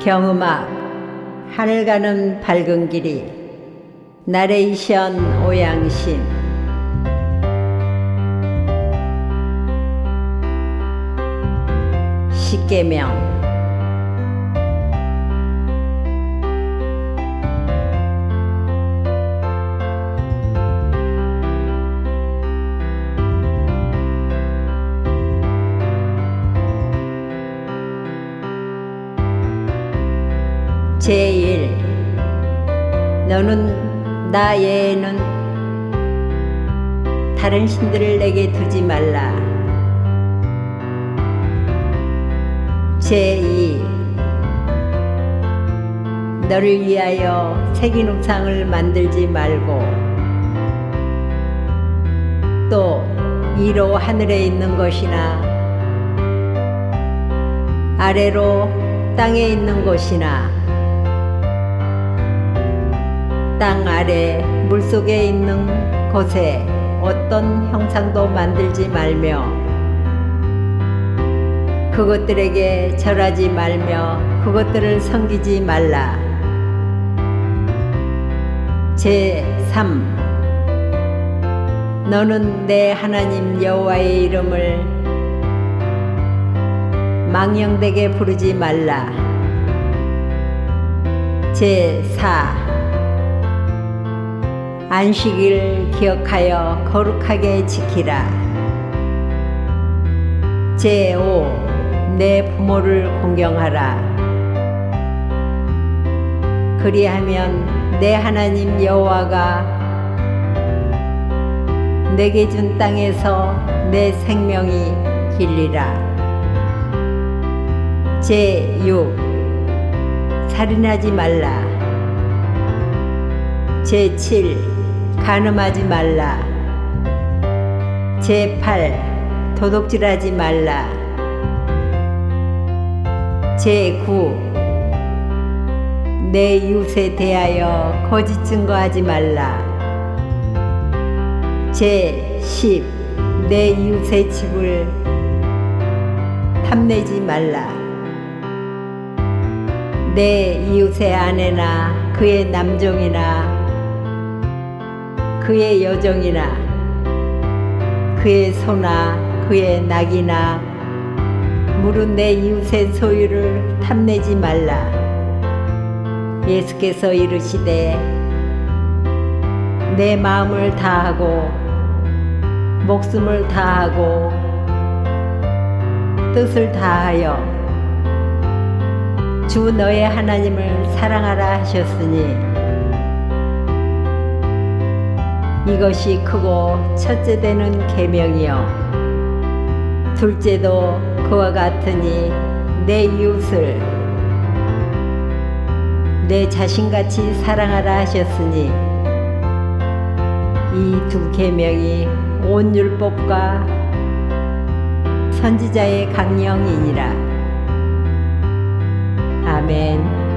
경음악 하늘 가는 밝은 길이 나레이션 오양심. 십계명 제1 너는 나 외에는 다른 신들을 내게 두지 말라. 제2 너를 위하여 새긴 우상을 만들지 말고 또 위로 하늘에 있는 것이나 아래로 땅에 있는 곳이나 땅 아래 물속에 있는 곳에 어떤 형상도 만들지 말며 그것들에게 절하지 말며 그것들을 섬기지 말라. 제3 너는 내 하나님 여호와의 이름을 망령되게 부르지 말라. 제4 안식일 기억하여 거룩하게 지키라. 제5 내 부모를 공경하라. 그리하면 내 하나님 여호와가 내게 준 땅에서 내 생명이 길리라. 제6 살인하지 말라. 제7 간음하지 말라. 제8 도둑질하지 말라. 제9 내 이웃에 대하여 거짓 증거하지 말라. 제10 내 이웃의 집을 탐내지 말라. 내 이웃의 아내나 그의 남종이나 그의 여종이나 그의 소나 그의 낙이나 물은 내 이웃의 소유를 탐내지 말라. 예수께서 이르시되 내 마음을 다하고 목숨을 다하고 뜻을 다하여 주 너의 하나님을 사랑하라 하셨으니 이것이 크고 첫째 되는 계명이요 둘째도 그와 같으니 내 이웃을 내 자신같이 사랑하라 하셨으니 이 두 계명이 온 율법과 선지자의 강령이니라 아멘.